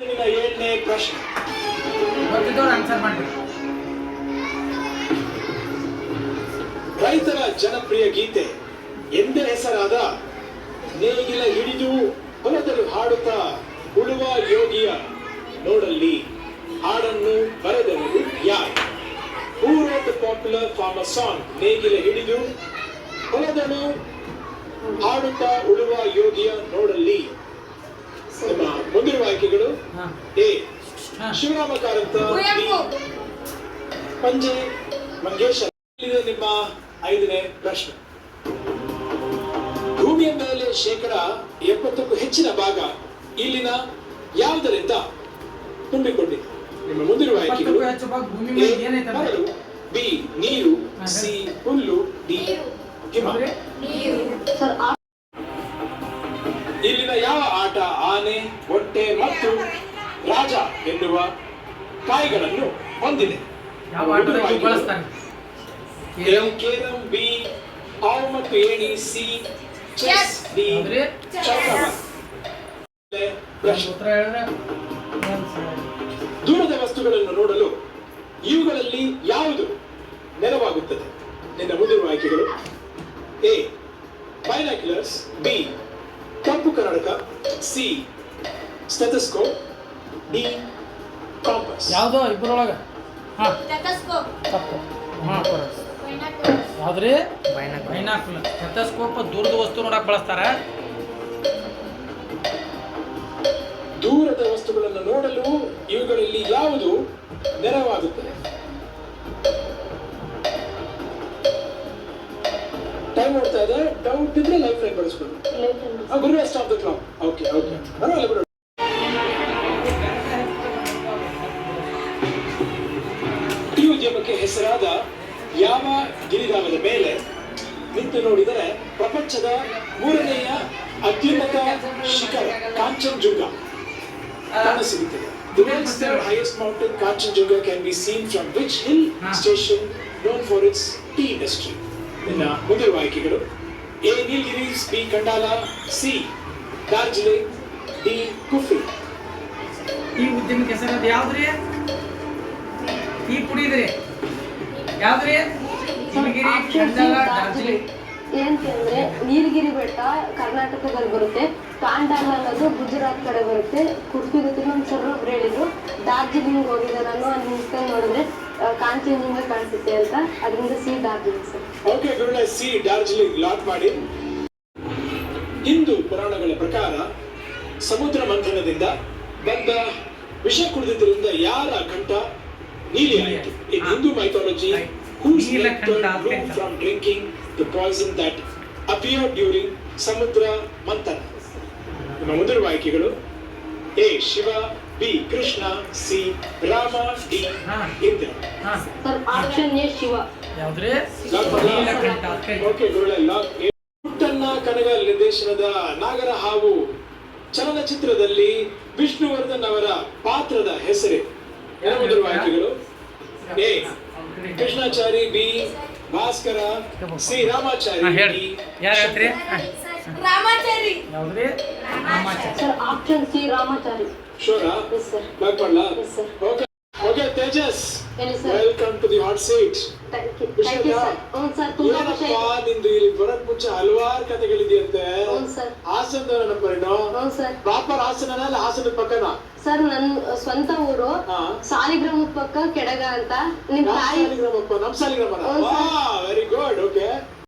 ಏಳನೇ ಪ್ರಶ್ನೆ. ರೈತರ ಜನಪ್ರಿಯ ಗೀತೆ ಎಂದೇ ಹೆಸರಾದ ನೇಗಿಲ ಹಿಡಿದು ಹೊಲದಲ್ಲಿ ಹಾಡುತ್ತಾ ಉಳುವ ಯೋಗಿಯ. ನೋಡಲ್ಲಿ ಹಾಡನ್ನು ಬರೆದವರು ಯಾರು? Who wrote the popular farmer song ನೇಗಿಲ ಹಿಡಿದು ಹೊಲದಲ್ಲಿ ಹಾಡುತ್ತಾ ಉಳುವ ಯೋಗಿಯ ನೋಡಲ್ಲಿ? ಮುಂದಿರುವ ಆಯ್ಕೆಗಳು ಹಾ. ಎ ಶಿವರಾಮ ಕಾರಂತ ಪಂಜೆ ಮಂಗೇಶ. ನಿಮ್ಮ ಐದನೇ ಪ್ರಶ್ನೆ. ಭೂಮಿಯ ಮೇಲೆ ಶೇಕಡ ಎಪ್ಪತ್ತಕ್ಕೂ ಹೆಚ್ಚಿನ ಭಾಗ ಇಲ್ಲಿನ ಯಾವುದರಿಂದ ತುಂಬಿಕೊಂಡಿದೆ? ನಿಮ್ಮ ಮುಂದಿರುವ ಆಯ್ಕೆಗಳು ಮರಳು ಬಿ ನೀರು ಸಿ ಹುಲ್ಲು ಡಿ. ಹಿಮ. ಇಲ್ಲಿನ ಯಾವ ಆಟ? ಆನೆ ಹೊಟ್ಟೆ ಮತ್ತು ರಾಜ ಎನ್ನುವ ಕಾಯಿಗಳನ್ನು ಹೊಂದಿದೆ. ಕೇರಂ ಬಿ ಮತ್ತು ಏಣಿ ಸಿ ಚೆಸ್ ಡಿ? ದೂರದ ವಸ್ತುಗಳನ್ನು ನೋಡಲು ಇವುಗಳಲ್ಲಿ ಯಾವುದು ನೆರವಾಗುತ್ತದೆ? ನಿನ್ನ ಮುಂದಿರುವ ಆಯ್ಕೆಗಳು ಎ ಬೈನಾಕ್ಯುಲರ್ಸ್ ಬಿ ಕಪ್ಪು ಕನ್ನಡಕ ಸಿ ಸ್ಟೆಥಸ್ಕೋಪ್ ಡಿ ಕಾಂಪಸ್ ಯಾವ್ದೋ ಇಬ್ಬರೊಳಗೆ ಹಾಂ. ಸ್ಟೆಥೋಸ್ಕೋಪ್ ತಪ್ಪು. ಹಾಂ ಯಾವ್ದ್ರಿ? ಬೈನಾಕ್ಯುಲರ್ ಸ್ಟೆಥೋಸ್ಕೋಪ್ ದೂರದ ವಸ್ತು ನೋಡಕ್ ಬಳಸ್ತಾರ? ದೂರದ ವಸ್ತುಗಳನ್ನು ನೋಡಲು ಇವುಗಳಲ್ಲಿ ಯಾವುದು ನೆರವಾಗುತ್ತದೆ? ಟೈಮ್ ನೋಡ್ತಾ ಇದೆ. ಡೌಟ್ ಇದ್ರೆ ಲೈಫ್ ಲೈನ್ ಬಳಸ್ಕೊಂಡು ಗುರು stop the clock okay okay ಪರವಾಗಿಲ್ಲ ಉದ್ಯಮಕ್ಕೆ ಹೆಸರಾದ ಯಾವ ಗಿರಿಧಾಮದ ಮೇಲೆ ನಿಂತು ನೋಡಿದರೆ ಪ್ರಪಂಚದ ಮೂರನೆಯ ಅತ್ಯುನ್ನತ ಶಿಖರ ಕಾಂಚನ್ಜುಂಗ ಕಾಣಸಿಗುತ್ತದೆ The world's third highest mountain, Kanchenjunga, can be seen from which hill its station known for its tea industry? ಇನ್ನ ಮುಂದಿರುವ ಆಯ್ಕೆಗಳು. A. Nilgiris B. Khandala C. Darjeeling D. Kufri. ಈ ಉದ್ಯಮಕ್ಕೆ ಹೆಸರಾದ ಯಾವ್ದ್ರಿ? ಈ ಕುಡಿದ್ರಿ ಯಾವ್ದ್ರಿ? ಡಾರ್ಜಿಲಿಂಗ್ ಏನಂತಂದ್ರೆ ನೀಲಗಿರಿ ಬೆಟ್ಟ ಕರ್ನಾಟಕದಲ್ಲಿ ಬರುತ್ತೆ. ಕಾಂಡಾಲ ಅನ್ನೋದು ಗುಜರಾತ್ ಕಡೆ ಬರುತ್ತೆ. ಕುರ್ಪಿ ಜೊತೆ ನಮ್ಮ ಸರ್ ಒಬ್ರು ಹೇಳಿದ್ರು ಡಾರ್ಜಿಲಿಂಗ್ ಹೋಗಿದ್ದೆ ನಾನು ಅಲ್ಲಿ ನಿಂತ್ಕೊಂಡು ನೋಡಿದ್ರೆ ಕಾಂಚನಜುಂಗ ಕಾಣಿಸುತ್ತೆ ಅಂತ. ಅದರಿಂದ C Darjeeling sir. Okay C Darjeeling lock ಮಾಡಿ. ಹಿಂದೂ ಪುರಾಣಗಳ ಪ್ರಕಾರ ಸಮುದ್ರ ಮಂಥನದಿಂದ ಬಂದ ವಿಷ ಕುಡಿದಿದ್ದರಿಂದ ಯಾರ ಕಂಠ ನೀಲಿ ಆಯಿತು ಇನ್ ಹಾ. Hindu mythology whose neck turned from drinking the poison that appeared during ಸಮುದ್ರ ಮಂಥನ ನಮ್ಮ ಮುಂದಿರುವ ಆಯ್ಕೆಗಳು A Shiva B Krishna C Rama D ಹಾ. ಇಂದ್ರ. ಹಾ. ಸರ್ ಆಪ್ಷನ್ ಎ ಶಿವ ಯಾವ್ದ್ರಿ. ಓಕೆ ಗುರುಳೆ ಲಾಕ್ ಪುಟ್ಟಣ್ಣ ಕನಗಲ್ ನಿರ್ದೇಶನದ ನಾಗರ ಹಾವು ಚಲನಚಿತ್ರದಲ್ಲಿ ವಿಷ್ಣುವರ್ಧನ್ ಅವರ ಪಾತ್ರದ ಹೆಸರು? ಆಯ್ಕೆಗಳು A Krishnachari B Bhaskara C Ramachari ಯಾರು ಹೇಳ್ತೀರಿ. Ramachari. ಯಾವ್ದ್ರಿ? Ramacharya sir option C Ramachari. ಶೋರಾ? Sir. Okay okay Tejas. Welcome to the hot seat ನಿಂದು ಇಲ್ಲಿ ಬರಕ್ ಮುಂಚೆ ಹಲವಾರು ಕಥೆಗಳಿದೆಯಂತೆ. ಹ್ಞೂ ಸರ್. ಹಾಸನದವರ ನಂಬರೇನು ಹ್ಞೂ ಸರ್. ಪ್ರಾಪರ್ ಹಾಸನ ಅಲ್ಲ ಹಾಸನದ ಪಕ್ಕನ? ಸರ್ ನನ್ನ ಸ್ವಂತ ಊರು ಸಾಲಿಗ್ರಾಮ ಪಕ್ಕ ಕೆಡಗ ಅಂತ. ನಿಮ್ ತಾಯಿ ಸಾಲಿಗ್ರಾಮ ನಮ್ ಸಾಲಿಗ್ರಾಮ ವೆರಿ ಗುಡ್ ಓಕೆ